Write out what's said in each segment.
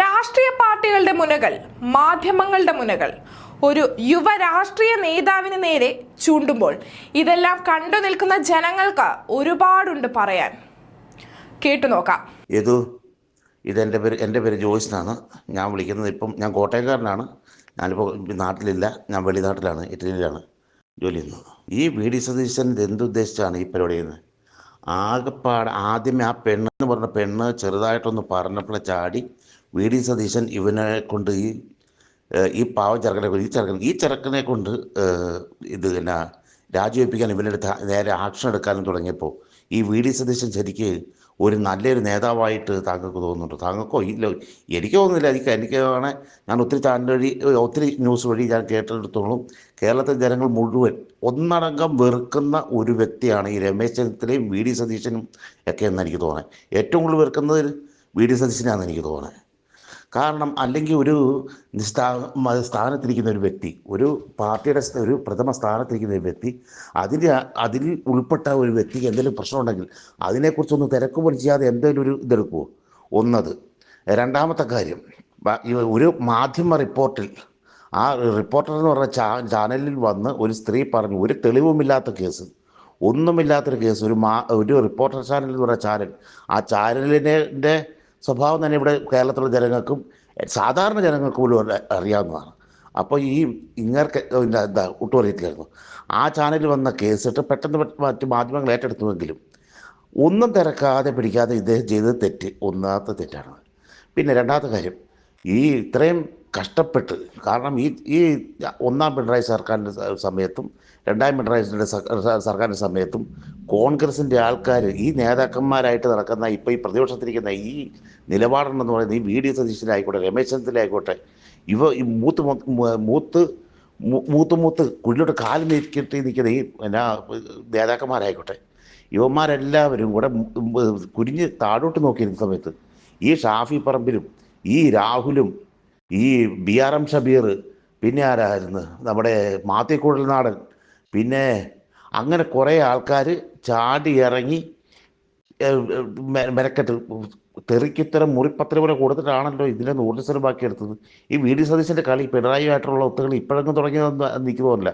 രാഷ്ട്രീയ പാർട്ടികളുടെ മുനകൾ മാധ്യമങ്ങളുടെ മുനകൾ. ഒരു യുവ രാഷ്ട്രീയ നേതാവിന് നേരെ ചൂണ്ടുമ്പോൾ ഇതെല്ലാം കണ്ടു നിൽക്കുന്ന ജനങ്ങൾക്ക് ഒരുപാടുണ്ട് പറയാൻ. കേട്ടു നോക്കാം. ഏതു? ഇതെന്റെ പേര് എന്റെ പേര് ജോയ്സ് ഞാൻ വിളിക്കുന്നത് ഇപ്പം ഞാൻ കോട്ടയംകാരനാണ്. ഞാനിപ്പോൾ നാട്ടിലില്ല. ഞാൻ വെളിനാട്ടിലാണ് ഇറ്റലിയിലാണ് ജോലി ചെയ്യുന്നത്. ഈ വി ഡി സതീശൻ എന്തുദ്ദേശിച്ചാണ് ഈ പരിപാടി ചെയ്യുന്നത്? ആകെപ്പാട് ആദ്യമേ ആ പെണ്ണെന്ന് പറഞ്ഞ പെണ്ണ് ചെറുതായിട്ടൊന്ന് പറഞ്ഞപ്പോൾ ചാടി വി ഡി സതീശൻ ഇവനെ കൊണ്ട് ഈ ഈ പാവ ചെറുക്കനെ കൊണ്ട് ഈ ചെറുക്കൻ ഈ ചെറുക്കനെ കൊണ്ട് ഇത് പിന്നെ രാജിവെപ്പിക്കാൻ ഇവന്റെ അടുത്ത് നേരെ ആക്ഷൻ എടുക്കാനും തുടങ്ങിയപ്പോൾ ഈ വി ഡി സതീശൻ ശരിക്ക് ഒരു നല്ലൊരു നേതാവായിട്ട് താങ്കൾക്ക് തോന്നുന്നുണ്ട്? താങ്കൾക്കോ ഇല്ല എനിക്ക് തോന്നുന്നില്ല. എനിക്ക് എനിക്ക് വേണേ ഞാൻ ഒത്തിരി ചാനൽ വഴി ഒത്തിരി ന്യൂസ് വഴി ഞാൻ കേട്ടെടുത്തോളും കേരളത്തിലെ ജനങ്ങൾ മുഴുവൻ ഒന്നടങ്കം വെറുക്കുന്ന ഒരു വ്യക്തിയാണ് ഈ രമേശ് ചെന്നിത്തലയും വി ഡി സതീശനും ഒക്കെ എന്ന് എനിക്ക് തോന്നുന്നത് ഏറ്റവും കൂടുതൽ വെറുക്കുന്നത് വി ഡി സതീശനാണെന്ന് എനിക്ക് തോന്നുന്നത് കാരണം അല്ലെങ്കിൽ ഒരു നിസ്ഥാ സ്ഥാനത്തിരിക്കുന്ന ഒരു വ്യക്തി ഒരു പാർട്ടിയുടെ ഒരു പ്രഥമ സ്ഥാനത്തിരിക്കുന്ന ഒരു വ്യക്തി അതിന്റെ അതിൽ ഉൾപ്പെട്ട ഒരു വ്യക്തിക്ക് എന്തെങ്കിലും പ്രശ്നമുണ്ടെങ്കിൽ അതിനെക്കുറിച്ചൊന്ന് തിരക്കുപോലും ചെയ്യാതെ എന്തെങ്കിലും ഒരു ഇതെടുക്കുമോ ഒന്നത്. രണ്ടാമത്തെ കാര്യം ഒരു മാധ്യമ റിപ്പോർട്ടിൽ ആ റിപ്പോർട്ടർ എന്ന് പറഞ്ഞ ചാ ചാനലിൽ വന്ന് ഒരു സ്ത്രീ പറഞ്ഞു ഒരു തെളിവുമില്ലാത്ത കേസ് ഒന്നുമില്ലാത്തൊരു കേസ് ഒരു മാ ഒരു റിപ്പോർട്ടർ ചാനൽ എന്ന് പറഞ്ഞ ചാനൽ ആ ചാനലിന്റെ സ്വഭാവം തന്നെ ഇവിടെ കേരളത്തിലുള്ള ജനങ്ങൾക്കും സാധാരണ ജനങ്ങൾക്ക് പോലും അറി- അറിയാവുന്നതാണ്. അപ്പോൾ ഈ ഇങ്ങർക്ക് എന്താ ഒട്ടും അറിയത്തില്ലായിരുന്നു ആ ചാനലിൽ വന്ന കേസിട്ട് പെട്ടെന്ന് മറ്റ് മാധ്യമങ്ങൾ ഏറ്റെടുത്തുവെങ്കിലും ഒന്നും തിരക്കാതെ പിടിക്കാതെ ഇദ്ദേഹം ചെയ്തത് തെറ്റ്. ഒന്നാമത്തെ തെറ്റാണ്. പിന്നെ രണ്ടാമത്തെ കാര്യം ഈ ഇത്രയും കഷ്ടപ്പെട്ട് കാരണം ഈ ഈ ഒന്നാം പിണറായി സർക്കാരിന്റെ സമയത്തും രണ്ടാം പിണറായിന്റെ സർക്കാരിന്റെ സമയത്തും കോൺഗ്രസിന്റെ ആൾക്കാർ ഈ നേതാക്കന്മാരായിട്ട് നടക്കുന്ന ഇപ്പോൾ ഈ പ്രതിപക്ഷത്തിരിക്കുന്ന ഈ നിലപാടെന്ന് പറയുന്നത് ഈ വി ഡി സതീശനായിക്കോട്ടെ രമേശ് ചെന്നിത്തലായിക്കോട്ടെ ഇവ ഈ മൂത്ത് മൂത്ത് മൂത്ത് മൂത്ത് കുഴിലോട്ട് കാൽ നിൽക്കിട്ട് നിൽക്കുന്ന ഈ എന്നാ നേതാക്കന്മാരായിക്കോട്ടെ ഇവന്മാരെല്ലാവരും കൂടെ കുരിഞ്ഞ് താഴോട്ട് നോക്കിയിരുന്ന സമയത്ത് ഈ ഷാഫി പറമ്പിലും ഈ രാഹുലും ഈ ബി ആർ എം ഷബീർ പിന്നെ ആരായിരുന്നു? നമ്മുടെ മാത്തിക്കുഴൽ നാടൻ പിന്നെ അങ്ങനെ കുറേ ആൾക്കാർ ചാടി ഇറങ്ങി മെനക്കെട്ട് തെറിക്കുത്തരം മുറിപ്പത്ര പോലെ കൊടുത്തിട്ടാണല്ലോ ഇതിനെ ബാക്കി ബാക്കിയെടുത്തത് ഈ വി ഡി സതീശന്റെ കളി പിണറായിയായിട്ടുള്ള ഒത്തുകളി ഇപ്പോഴെങ്കിലും തുടങ്ങിയതെന്ന് എനിക്ക് തോന്നില്ല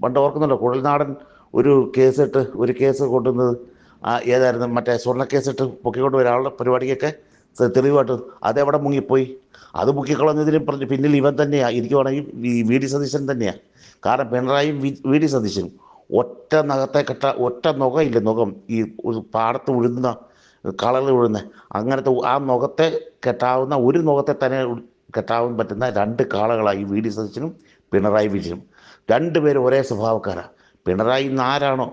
പണ്ട് ഓർക്കുന്നുണ്ടോ? കുഴൽനാടൻ ഒരു കേസിട്ട് ഒരു കേസ് കൊണ്ടുവന്നത് ഏതായിരുന്നു? മറ്റേ സ്വർണ കേസിട്ട് പൊക്കിക്കൊണ്ട് വരാനുള്ള പരിപാടിക്കൊക്കെ തെളിവായിട്ട് അതെവിടെ മുങ്ങിപ്പോയി? അത് മുക്കിക്കളഞ്ഞതിന് പറഞ്ഞ് പിന്നിൽ ഇവൻ തന്നെയാണ് ഇരിക്കുവാണെങ്കിൽ വി ഡി സതീശൻ തന്നെയാണ് കാരണം പിണറായിയും വി ഡി സതീശനും ഒറ്റ നഖത്തെ കെട്ട ഒറ്റ നുകയില്ല നുഖം? ഈ പാടത്ത് ഉഴുന്ന കളറിൽ ഉഴുന്ന അങ്ങനത്തെ ആ നുഖത്തെ കെട്ടാവുന്ന ഒരു നുഖത്തെ തന്നെ കെട്ടാവാൻ പറ്റുന്ന രണ്ട് കാളകളായി വി ഡി സതീശനും പിണറായി വിജയനും. രണ്ടുപേരും ഒരേ സ്വഭാവക്കാരാണ് പിണറായി ഇന്ന് ആരാണോ?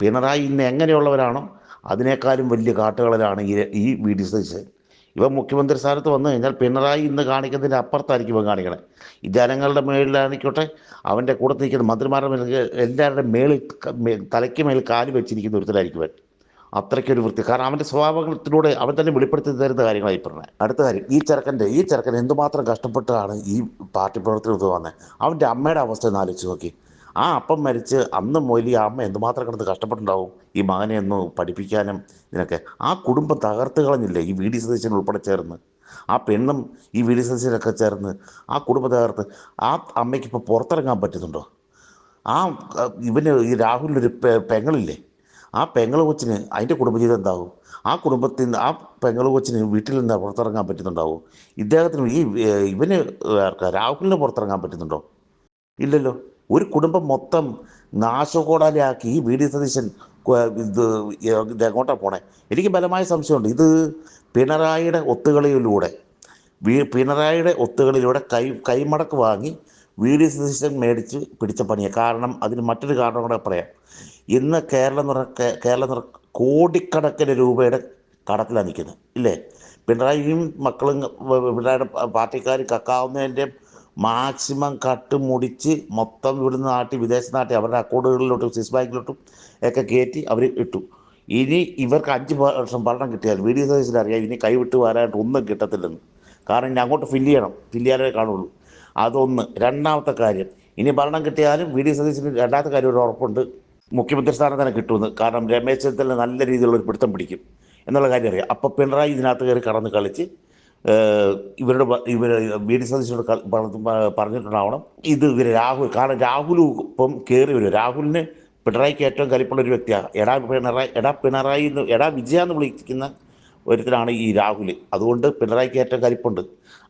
പിണറായി ഇന്ന് എങ്ങനെയുള്ളവരാണോ? അതിനേക്കാളും വലിയ കാട്ടുകളിലാണ് ഈ വി ഡി സതീശൻ. ഇവ മുഖ്യമന്ത്രി സ്ഥാനത്ത് വന്നു കഴിഞ്ഞാൽ പിണറായി ഇന്ന് കാണിക്കുന്നതിന് അപ്പുറത്തായിരിക്കും ഇവൻ കാണിക്കണേ. ഈ ജനങ്ങളുടെ മേളിലാണിക്കോട്ടെ അവന്റെ കൂടെ നിൽക്കുന്ന മന്ത്രിമാരുടെ മേൽ എല്ലാവരുടെ മേളിൽ തലയ്ക്ക് മേൽ കാൽ വെച്ചിരിക്കുന്ന ഒരുത്തരായിരിക്കും അവൻ അത്രയ്ക്കൊരു വൃത്തി. കാരണം അവന്റെ സ്വഭാവത്തിലൂടെ അവൻ തന്നെ വെളിപ്പെടുത്തി തരുന്ന കാര്യങ്ങളായി പറഞ്ഞത് അടുത്ത കാര്യം ഈ ചെറുക്കന്റെ ഈ ചെറുക്കൻ എന്തുമാത്രം കഷ്ടപ്പെട്ടാണ് ഈ പാർട്ടി പ്രവർത്തനം വന്നത് അവന്റെ അമ്മയുടെ അവസ്ഥ ഒന്ന് ആലോചിച്ച് നോക്കി. ആ അപ്പം മരിച്ച് അന്ന് മൊലി ആ അമ്മ എന്തുമാത്രം കിടന്ന് കഷ്ടപ്പെട്ടുണ്ടാവും ഈ മകനെ ഒന്ന് പഠിപ്പിക്കാനും ഇതിനൊക്കെ. ആ കുടുംബം തകർത്ത് കളഞ്ഞില്ലേ ഈ വി ഡി സതീശൻ ഉൾപ്പെടെ ചേർന്ന്? ആ പെണ്ണും ഈ വി ഡി സതീശനൊക്കെ ചേർന്ന് ആ കുടുംബം തകർത്ത് ആ അമ്മയ്ക്ക് ഇപ്പോൾ പുറത്തിറങ്ങാൻ പറ്റുന്നുണ്ടോ? ആ ഇവന് ഈ രാഹുലിനൊരു പെങ്ങളില്ലേ? ആ പെങ്ങൾ കൊച്ചിന് അതിന്റെ കുടുംബജീവിതം എന്താവും ആ കുടുംബത്തിൽ നിന്ന് ആ പെങ്ങൾ കൊച്ചിന് വീട്ടിൽ നിന്ന് പുറത്തിറങ്ങാൻ പറ്റുന്നുണ്ടാവും? ഇദ്ദേഹത്തിന് ഈ ഇവന് രാഹുലിന് പുറത്തിറങ്ങാൻ പറ്റുന്നുണ്ടോ? ഇല്ലല്ലോ. ഒരു കുടുംബം മൊത്തം നാശകോടാലിയാക്കി ഈ വി സതീശൻ ഇത് ഇതെങ്ങോട്ടാണ് പോണേ? എനിക്ക് ബലമായ സംശയമുണ്ട്. ഇത് പിണറായിയുടെ ഒത്തുകളിയിലൂടെ പിണറായിയുടെ ഒത്തുകളിലൂടെ കൈ കൈമടക്ക് വാങ്ങി വി ഡി സതീശൻ മേടിച്ച് പിടിച്ച പണിയാണ് കാരണം അതിന് മറ്റൊരു കാരണം കൂടെ പറയാം. ഇന്ന് കേരളം നിറ കേരളം നിറ കോടിക്കണക്കിന് രൂപയുടെ കടത്തിലാണ് നിൽക്കുന്നത്. ഇല്ലേ? പിണറായിയും മക്കളും പിണറായിയുടെ പാർട്ടിക്കാർ കക്കാവുന്നതിന്റെ മാക്സിമം കട്ട് മുടിച്ച് മൊത്തം ഇവിടുന്ന് നാട്ടി വിദേശ നാട്ടി അവരുടെ അക്കൗണ്ടുകളിലോട്ടും സ്വിസ് ബാങ്കിലോട്ടും ഒക്കെ കയറ്റി അവർ ഇട്ടു. ഇനി ഇവർക്ക് അഞ്ച് വർഷം ഭരണം കിട്ടിയാൽ വി ഡി സതീശന് അറിയാം. ഇനി കൈവിട്ട് വരാനായിട്ട് ഒന്നും കിട്ടത്തില്ലെന്ന്. കാരണം ഇനി അങ്ങോട്ട് ഫില്ല് ചെയ്യണം. ഫില്ല് ചെയ്യാനേ കാണുള്ളൂ. അതൊന്ന്. രണ്ടാമത്തെ കാര്യം. ഇനി ഭരണം കിട്ടിയാലും വി ഡി സതീശന് രണ്ടാമത്തെ കാര്യം ഒരു ഉറപ്പുണ്ട്. മുഖ്യമന്ത്രി സ്ഥാനം തന്നെ കിട്ടുമെന്ന്. കാരണം രമേശ് ചെന്നിത്തല നല്ല രീതിയിലുള്ള ഒരു പിടുത്തം പിടിക്കും. എന്നുള്ള കാര്യം അറിയാം. അപ്പോൾ പിണറായി ഇതിനകത്ത് കയറി കടന്ന് കളിച്ച് ഇവരുടെ ഇവർ ബി ഡി സതീശനോട് പറഞ്ഞിട്ടുണ്ടാവണം. ഇത് ഇവർ രാഹുൽ കാരണം രാഹുൽ ഇപ്പം കയറി വരും. രാഹുലിന് പിണറായിക്ക് ഏറ്റവും കലിപ്പുള്ള ഒരു വ്യക്തിയാണ് എടാ പിണറായി എടാ പിണറായി എന്ന് എടാ വിജയ എന്ന് വിളിക്കുന്ന ഒരുത്തിലാണ് ഈ രാഹുൽ. അതുകൊണ്ട് പിണറായിക്ക് ഏറ്റവും കലിപ്പുണ്ട്.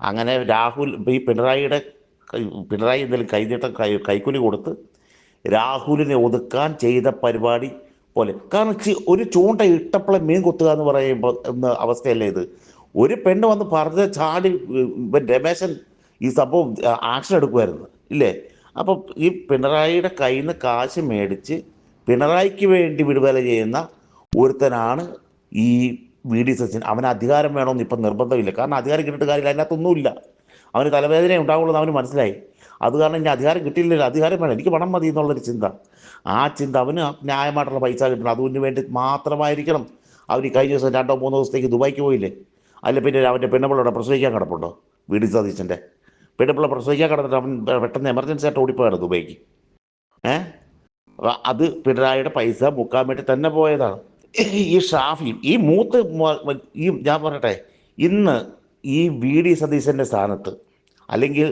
അങ്ങനെ രാഹുൽ ഈ പിണറായിയുടെ പിണറായി എന്തെങ്കിലും കൈനീട്ടം കൈ കൈക്കൂലി കൊടുത്ത് രാഹുലിനെ ഒതുക്കാൻ ചെയ്ത പരിപാടി പോലെ. കാരണം ഒരു ചൂണ്ട ഇട്ടപ്പളെ മീൻ കൊത്തുക എന്ന് പറയുമ്പോൾ എന്ന അവസ്ഥയല്ലേ ഇത്? ഒരു പെണ്ണ് വന്ന് പറഞ്ഞ ചാടി രമേശൻ ഈ സംഭവം ആക്ഷൻ എടുക്കുമായിരുന്നു. ഇല്ലേ? അപ്പം ഈ പിണറായിയുടെ കയ്യിൽ നിന്ന് കാശ് മേടിച്ച് പിണറായിക്ക് വേണ്ടി വിടുവല ചെയ്യുന്ന ഒരുത്തനാണ് ഈ വി ഡി സച്ചിൻ. അവന് അധികാരം വേണമെന്ന് ഇപ്പം നിർബന്ധമില്ല. കാരണം അധികാരം കിട്ടിയിട്ട് കാര്യമില്ല. അതിനകത്തൊന്നുമില്ല. അവന് തലവേദന ഉണ്ടാവുള്ളൂ അവന് മനസ്സിലായി. അത് കാരണം ഇനി അധികാരം കിട്ടിയില്ലല്ലോ അധികാരം വേണം. എനിക്ക് പണം മതി എന്നുള്ളൊരു ചിന്ത. ആ ചിന്ത അവന് ന്യായമായിട്ടുള്ള പൈസ കിട്ടണം. അതിന് വേണ്ടി മാത്രമായിരിക്കണം. അവർ കഴിഞ്ഞ ദിവസം രണ്ടോ മൂന്നോ ദിവസത്തേക്ക് ദുബായിക്ക് പോയില്ലേ? അല്ല പിന്നെ അവന്റെ പെണ്ണുപിള്ളയുടെ പ്രസവിക്കാൻ കിടപ്പുണ്ടോ? വി ഡി സതീശന്റെ. പെണ്ണുപിള്ള പ്രസവിക്കാൻ കിടന്നിട്ട് അവൻ പെട്ടെന്ന് എമർജൻസി ആയിട്ട് ഓടിപ്പോയാണ് ദുബൈക്ക്. ഏ? അത് പിണറായിയുടെ പൈസ മുക്കാൻ വേണ്ടി തന്നെ പോയതാണ്. ഈ ഷാഫി ഈ മൂത്ത് ഈ ഞാൻ പറയട്ടെ ഇന്ന് ഈ വി ഡി സതീശന്റെ സ്ഥാനത്ത് അല്ലെങ്കിൽ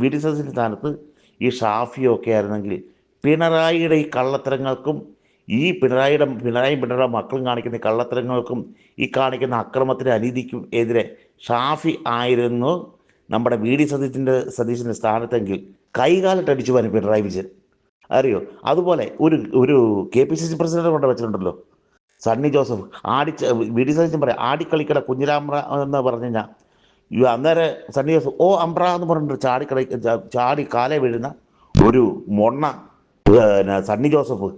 വി ഡി സതീശന്റെ സ്ഥാനത്ത് ഈ ഷാഫിയൊക്കെ ആയിരുന്നെങ്കിൽ പിണറായിയുടെ ഈ കള്ളത്തരങ്ങൾക്കും ഈ പിണറായിയുടെ പിണറായി പിണറായി മക്കളും കാണിക്കുന്ന കള്ളത്തരങ്ങൾക്കും ഈ കാണിക്കുന്ന അക്രമത്തിന് അനീതിക്കും എതിരെ ഷാഫി ആയിരുന്നു നമ്മുടെ വി ഡി സതീശിന്റെ സതീശിന്റെ സ്ഥാനത്തെങ്കിൽ കൈകാലിട്ടടിച്ചു പോകാൻ പിണറായി വിജയൻ. അറിയോ? അതുപോലെ ഒരു ഒരു K P C C president കൊണ്ട് വെച്ചിട്ടുണ്ടല്ലോ. സണ്ണി ജോസഫ് ആടി വി ഡി സതീശൻ പറയാം ആടിക്കളിക്കട കുഞ്ഞിരാമ്ര എന്ന് പറഞ്ഞു കഴിഞ്ഞാൽ അന്നേരം സണ്ണി ജോസഫ് ഓ അമ്പ്ര എന്ന് പറഞ്ഞിട്ട് ചാടി ചാടി കാലെ വീഴുന്ന ഒരു മൊണ്ണ സണ്ണി ജോസഫ്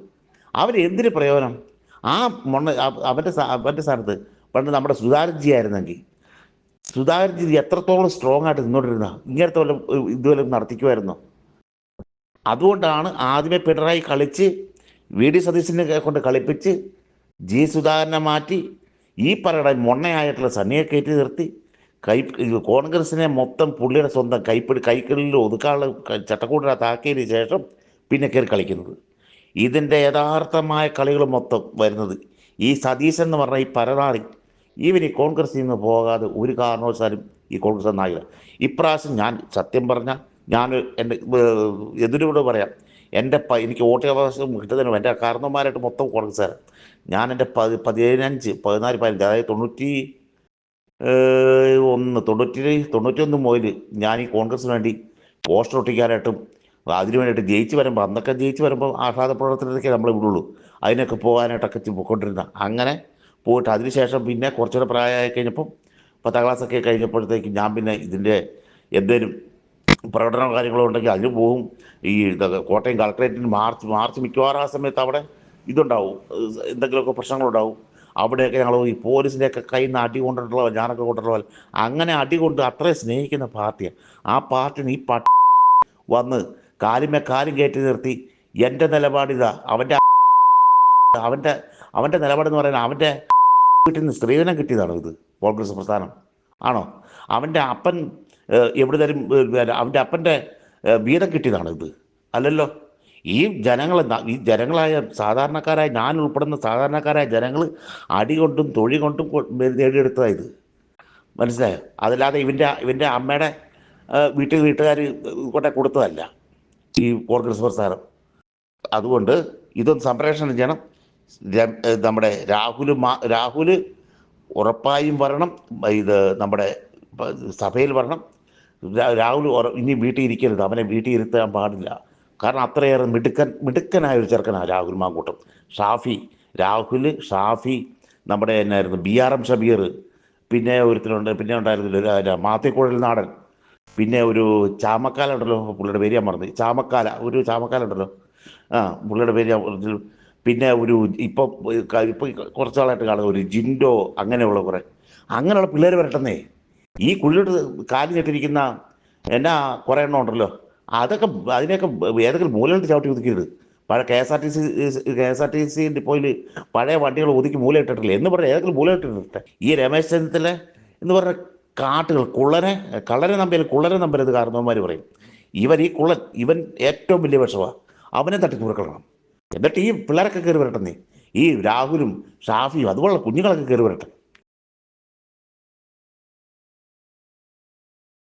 അവൻ എന്തിന് പ്രയോജനം? ആ മൊണ്ണ അവ- അവന്റെ അവന്റെ സ്ഥാനത്ത് പണ്ട് നമ്മുടെ സുധാകർജി ആയിരുന്നെങ്കിൽ. സുധാകർജി എത്രത്തോളം സ്ട്രോങ് ആയിട്ട് നിന്നോണ്ടിരുന്ന ഇങ്ങനത്തെ വല്ല ഇതുവല്ലതും നടത്തിക്കുമായിരുന്നു? അതുകൊണ്ടാണ് ആദ്യമേ പിണറായി കളിച്ച് വി ഡി സതീശനെ കൊണ്ട് കളിപ്പിച്ച് ജി സുധാകരനെ മാറ്റി ഈ പറയുന്ന മൊണ്ണയായിട്ടുള്ള സണ്ണിയെ കയറ്റി നിർത്തി കൈ കോൺഗ്രസിനെ മൊത്തം പുള്ളിയുടെ സ്വന്തം കൈപ്പിടി കൈക്കളിൽ ഒതുക്കാനുള്ള ചട്ടക്കൂടിനകത്ത് ചട്ടക്കൂടിനകത്താക്കിയതിന് ശേഷം പിന്നെ കയറി കളിക്കുന്നത്. ഇതിന്റെ യഥാർത്ഥമായ കളികൾ മൊത്തം വരുന്നത്. ഈ സതീശൻ എന്ന് പറഞ്ഞ ഈ പരനാറി ഇവൻ ഈ കോൺഗ്രസിൽ നിന്ന് പോകാതെ ഒരു കാരണവശാലും ഈ കോൺഗ്രസ് നന്നാകില്ല ഇപ്രാവശ്യം ഞാൻ സത്യം പറഞ്ഞാൽ ഞാൻ എന്റെ എതിരോട് പറയാം. എന്റെ പ എനിക്ക് വോട്ടവകാശം കിട്ടുന്നതിന് എന്റെ കാരണവന്മാരായിട്ട് മൊത്തം കോൺഗ്രസ്സുകാരാണ് ഞാൻ എന്റെ പതി പതിനഞ്ച് പതിനാല് പതിനഞ്ച് അതായത് തൊണ്ണൂറ്റി ഒന്ന് തൊണ്ണൂറ്റി തൊണ്ണൂറ്റി ഒന്ന് മുതൽ ഞാൻ ഈ കോൺഗ്രസ്സിന് വേണ്ടി പോസ്റ്റർ ഒട്ടിക്കാനായിട്ടും അതിനു വേണ്ടിയിട്ട് ജയിച്ച് വരുമ്പോൾ അന്നൊക്കെ ജയിച്ച് വരുമ്പോൾ ആഹ്ലാദ പ്രവർത്തനത്തിനൊക്കെ നമ്മൾ വിടുള്ളൂ. അതിനൊക്കെ പോകാനായിട്ടൊക്കെ പൊക്കൊണ്ടിരുന്ന അങ്ങനെ പോയിട്ട് അതിനുശേഷം പിന്നെ കുറച്ചുകൂടെ പ്രായമായി കഴിഞ്ഞപ്പം പത്താം ക്ലാസ്സൊക്കെ കഴിഞ്ഞപ്പോഴത്തേക്ക് ഞാൻ പിന്നെ ഇതിന്റെ എന്തേലും പ്രകടനോ കാര്യങ്ങളോ ഉണ്ടെങ്കിൽ അതിന് പോകും ഈ കോട്ടയം കളക്ടറേറ്റിന് മാർച്ച് മാർച്ച് മിക്കവാറും ആ സമയത്ത് അവിടെ ഇതുണ്ടാവും. എന്തെങ്കിലുമൊക്കെ പ്രശ്നങ്ങളുണ്ടാവും. അവിടെയൊക്കെ ഞങ്ങൾ ഈ പോലീസിന്റെയൊക്കെ കയ്യിൽ നിന്ന് അടി കൊണ്ടിട്ടുള്ള ഞാനൊക്കെ കൊണ്ടിട്ടുള്ള അങ്ങനെ അടി കൊണ്ട് അത്രയും സ്നേഹിക്കുന്ന പാർട്ടിയാണ്. ആ പാർട്ടിന് ഈ പട്ട വന്ന് കാലുമേ കാലും കയറ്റി നിർത്തി. എന്റെ നിലപാടിതാ. അവന്റെ അവന്റെ അവന്റെ നിലപാടെന്ന് പറയുന്നത് അവന്റെ വീട്ടിൽ നിന്ന് സ്ത്രീധനം കിട്ടിയതാണോ ഇത്? കോൺഗ്രസ് പ്രസ്ഥാനം. ആണോ? അവന്റെ അപ്പൻ എവിടെ തരും അവന്റെ അപ്പന്റെ വീതം കിട്ടിയതാണോ ഇത്? അല്ലല്ലോ. ഈ ജനങ്ങൾ ഈ ജനങ്ങളായ സാധാരണക്കാരായ ഞാൻ ഉൾപ്പെടുന്ന സാധാരണക്കാരായ ജനങ്ങൾ അടി കൊണ്ടും തൊഴി കൊണ്ടും നേടിയെടുത്തതാണ് ഇത്. മനസ്സിലായോ? അതല്ലാതെ ഇവന്റെ ഇവന്റെ അമ്മയുടെ വീട്ടിൽ വീട്ടുകാർ കൊണ്ടെ കൊടുത്തതല്ല. ഈ കോൺഗ്രസ് പ്രസ്ഥാനം അതുകൊണ്ട് ഇതൊന്ന് സംപ്രേഷണം ചെയ്യണം. നമ്മുടെ രാഹുൽ രാഹുൽ ഉറപ്പായും വരണം. ഇത് നമ്മുടെ സഭയിൽ വരണം. രാഹുൽ ഇനി വീട്ടിൽ ഇരിക്കരുത്. അവനെ വീട്ടിൽ ഇരുത്താൻ പാടില്ല. കാരണം അത്രയേറെ മിടുക്കൻ മിടുക്കനായ ഒരു ചെറുക്കനാണ് രാഹുൽ മാങ്കൂട്ടം. ഷാഫി രാഹുൽ ഷാഫി നമ്മുടെ എന്നായിരുന്നു ബി ആർ എം ഷബീർ. പിന്നെ ഒരുത്തിനുണ്ട് പിന്നെ ഉണ്ടായിരുന്നില്ല മാത്തിക്കുഴൽ നാടൻ. പിന്നെ ഒരു ചാമക്കാല ഉണ്ടല്ലോ പുള്ളിയുടെ പേര് ഞാൻ മറന്നു. ചാമക്കാല ഒരു ചാമക്കാല ഉണ്ടല്ലോ. ആ പുള്ളിയുടെ പേര് ഞാൻ. പിന്നെ ഒരു ഇപ്പം ഇപ്പം കുറച്ച് നാളായിട്ട് കാണുന്ന ഒരു ജിൻഡോ അങ്ങനെയുള്ള കുറേ. അങ്ങനെയുള്ള പിള്ളേർ വരട്ടെന്നേ. ഈ കുള്ളിയുടെ കാലി ഞെട്ടിരിക്കുന്ന എന്നാ കുറേ എണ്ണം ഉണ്ടല്ലോ. അതൊക്കെ അതിനെയൊക്കെ ഏതെങ്കിലും മൂലയിട്ട് ചവിട്ടി ഒതുക്കിയത് പഴയ K S R T C K S R T C ഡിപ്പോയിൽ പഴയ വണ്ടികൾ ഒതുക്കി മൂല ഇട്ടിട്ടില്ല എന്ന് പറഞ്ഞാൽ ഏതെങ്കിലും മൂല ഇട്ടിട്ടില്ല ഈ രമേശ് ചെന്നിത്തല എന്ന് പറഞ്ഞ കാട്ടുകൾ കുള്ളനെ കളരെ നമ്പിയാൽ കുളരെ നമ്പരുത് കാരണവന്മാർ പറയും. ഇവൻ ഈ കുള്ളൻ ഇവൻ ഏറ്റവും വലിയ വിഷമാണ് അവനെ തട്ടി കുറുക്കണം എന്നിട്ട് ഈ പിള്ളേരൊക്കെ കയറി വരട്ടെ നീ. ഈ രാഹുലും ഷാഫിയും അതുപോലുള്ള കുഞ്ഞുങ്ങളൊക്കെ കയറി വരട്ടെ.